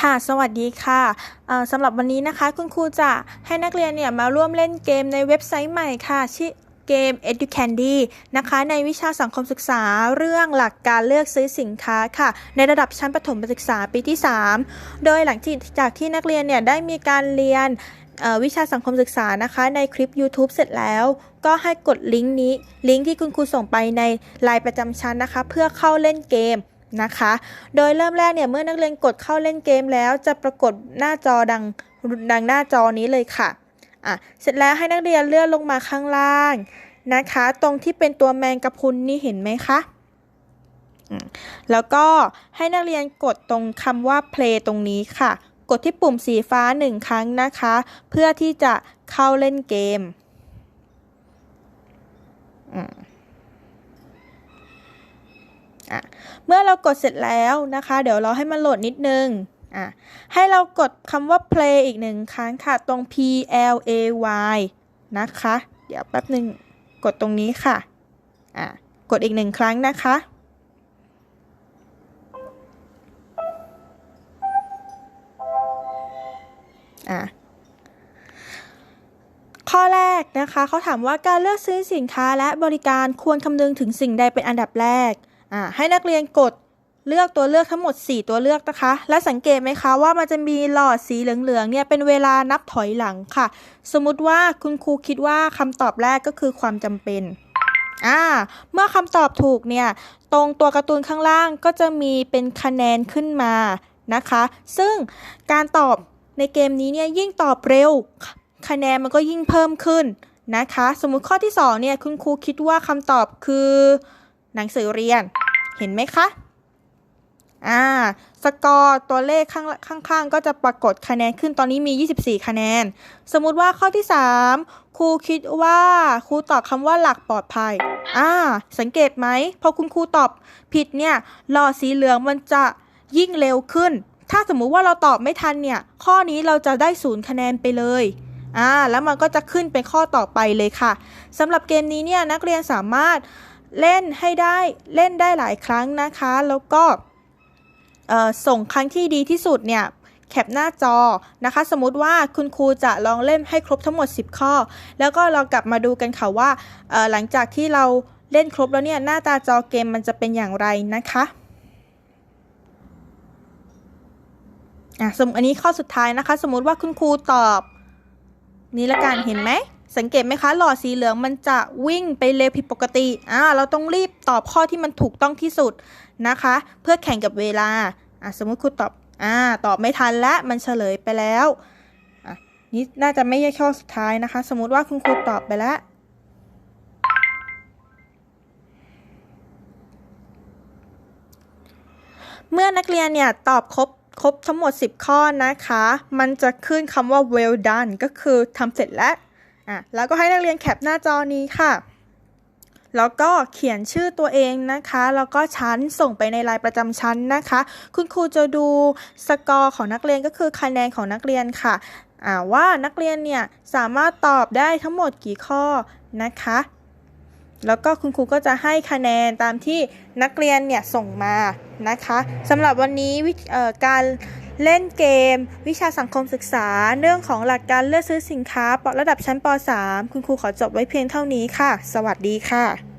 ค่ะ สวัสดีค่ะสำหรับวันนี้นะคะ คุณครูจะให้นักเรียนเนี่ยมาร่วมเล่นเกมในเว็บไซต์ใหม่ค่ะชื่อเกม Educandy นะคะ ในวิชาสังคมศึกษาเรื่องหลักการเลือกซื้อสินค้าค่ะ ในระดับชั้นประถมศึกษาปีที่ 3 โดยหลังจากที่นักเรียนเนี่ยได้มีการเรียนวิชาสังคมศึกษานะคะ ในคลิป YouTube เสร็จแล้ว ก็ให้กดลิงก์นี้ ลิงก์ที่คุณครูส่งไปในไลน์ประจำชั้นนะคะ เพื่อเข้าเล่นเกม นะคะ โดยเริ่มแรกเนี่ยเมื่อนักเรียนกดเข้าเล่นเกมแล้ว จะปรากฏหน้าจอดังดังหน้าจอนี้เลยค่ะอะเสร็จแล้วให้นักเรียนเลื่อนลงมาข้างล่างนะคะ ตรงที่เป็นตัวแมงกะพุนนี่เห็นไหมคะแล้วก็ให้นักเรียนกดตรงคำว่า play ตรงนี้ค่ะ กดที่ปุ่มสีฟ้าหนึ่งครั้งนะคะ เพื่อที่จะเข้าเล่นเกม อืม อะเมื่อเรากดเสร็จแล้วนะคะ เดี๋ยวเราให้มันโหลดนิดนึงอะให้เรากดคำว่า play อีกหนึ่งครั้งค่ะ ตรง P L A Y นะคะ เดี๋ยวแป๊บหนึ่งกดตรงนี้ค่ะอะกดอีกหนึ่งครั้งนะคะอะข้อแรกนะคะเขาถามว่าการเลือกซื้อสินค้าและบริการควรคำนึงถึงสิ่งใดเป็นอันดับแรก ให้นักเรียนกดเลือกตัวเลือกทั้งหมด 4 ตัวเลือกนะคะ และสังเกตไหมคะว่ามันจะมีหลอดสีเหลืองๆเนี่ยเป็นเวลานับถอยหลังค่ะ สมมุติว่าคุณครูคิดว่าคำตอบแรกก็คือความจำเป็นอ่าเมื่อคำตอบถูกเนี่ย ตรงตัวการ์ตูนข้างล่างก็จะมีเป็นคะแนนขึ้นมานะคะ ซึ่งการตอบในเกมนี้เนี่ยยิ่งตอบเร็ว คะแนนมันก็ยิ่งเพิ่มขึ้นนะคะ สมมุติข้อที่2เนี่ยคุณครูคิดว่าคำตอบคือ หนังสือเรียน เห็นไหมคะอ่าสกอร์ตัวเลขข้างข้างๆ ก็จะปรากฏคะแนนขึ้นตอนนี้มี 24 คะแนน สมมุติว่าข้อที่ 3 ครูคิดว่าครูตอบคำว่าหลักปลอดภัยอ่าสังเกตไหมพอคุณครูตอบผิดเนี่ยหลอดสีเหลืองมันจะยิ่งเร็วขึ้น ถ้าสมมุติว่าเราตอบไม่ทันเนี่ย ข้อนี้เราจะได้ศูนย์คะแนนไปเลยอ่าแล้วมันก็จะขึ้นเป็นข้อต่อไปเลยค่ะสำหรับเกมนี้เนี่ยนักเรียนสามารถ เล่นให้ได้เล่นได้หลายครั้งนะคะ แล้วก็ส่งครั้งที่ดีที่สุดเนี่ยแคปหน้าจอนะคะ สมมติว่าคุณครูจะลองเล่นให้ครบทั้งหมด 10 ข้อ แล้วก็เรากลับมาดูกันค่ะว่าหลังจากที่เราเล่นครบแล้วเนี่ยหน้าตาจอเกมมันจะเป็นอย่างไรนะคะอะสมอันนี้ข้อสุดท้ายนะคะ สมมุติว่าคุณครูตอบ นี่ละกันเห็นไหม สังเกตไหมคะหลอดสีเหลืองมันจะวิ่งไปเร็วผิดปกติอ่าเราต้องรีบตอบข้อที่มันถูกต้องที่สุดนะคะ เพื่อแข่งกับเวลาอะสมมุติครูตอบอ่าตอบไม่ทันและมันเฉลยไปแล้วอะนี่น่าจะไม่ใช่ข้อสุดท้ายนะคะ สมมุติว่าคุณครูตอบไปแล้วเมื่อนักเรียนเนี่ยตอบครบครบทั้งหมด 10 ข้อนะคะ มันจะขึ้นคำว่า well done ก็คือทำเสร็จแล้ว อะแล้วก็ให้นักเรียนแคปหน้าจอนี้ค่ะ แล้วก็เขียนชื่อตัวเองนะคะ แล้วก็ชั้นส่งไปในรายประจำชั้นนะคะ คุณครูจะดูสกอร์ของนักเรียนก็คือคะแนนของนักเรียนค่ะว่านักเรียนเนี่ยสามารถตอบได้ทั้งหมดกี่ข้อนะคะ แล้วก็คุณครูก็จะให้คะแนนตามที่นักเรียนเนี่ยส่งมานะคะสำหรับวันนี้การ เล่นเกม วิชาสังคมศึกษา เรื่องของหลักการเลือกซื้อสินค้าประดับชั้นป .3 คุณครูขอจบไว้เพียงเท่านี้ค่ะ สวัสดีค่ะ